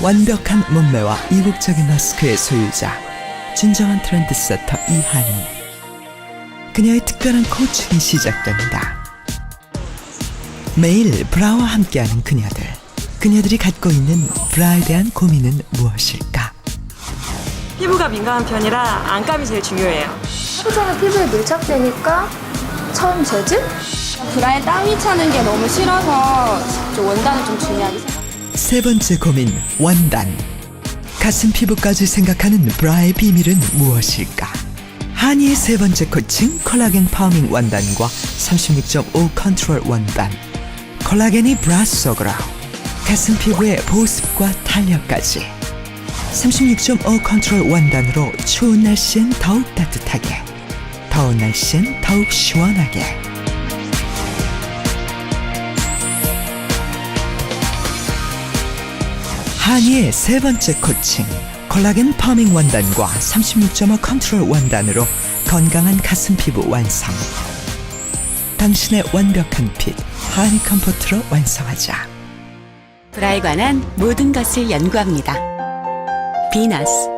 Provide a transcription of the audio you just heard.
완벽한 몸매와 이국적인 마스크의 소유자 진정한 트렌드세터 이한이 그녀의 특별한 코칭이 시작됩니다. 매일 브라와 함께하는 그녀들 그녀들이 갖고 있는 브라에 대한 고민은 무엇일까? 피부가 민감한 편이라 안감이 제일 중요해요. 하루 피부에 밀착되니까 처음 재질? 브라에 땀이 차는 게 너무 싫어서 좀 원단을 좀 중요하게 생각해요. 세 번째 고민 원단. 가슴 피부까지 생각하는 브라의 비밀은 무엇일까? 한이의 세 번째 코칭 콜라겐 파워밍 원단과 36.5 컨트롤 원단. 콜라겐이 브라 속으로 가슴 피부의 보습과 탄력까지. 36.5 컨트롤 원단으로 추운 날씨엔 더욱 따뜻하게 더운 날씨엔 더욱 시원하게 한이의 세 번째 코칭 콜라겐 파밍 원단과 36.5 컨트롤 원단으로 건강한 가슴 피부 완성. 당신의 완벽한 핏 한이 컴포트로 완성하자. 브라에 관한 모든 것을 연구합니다. 비너스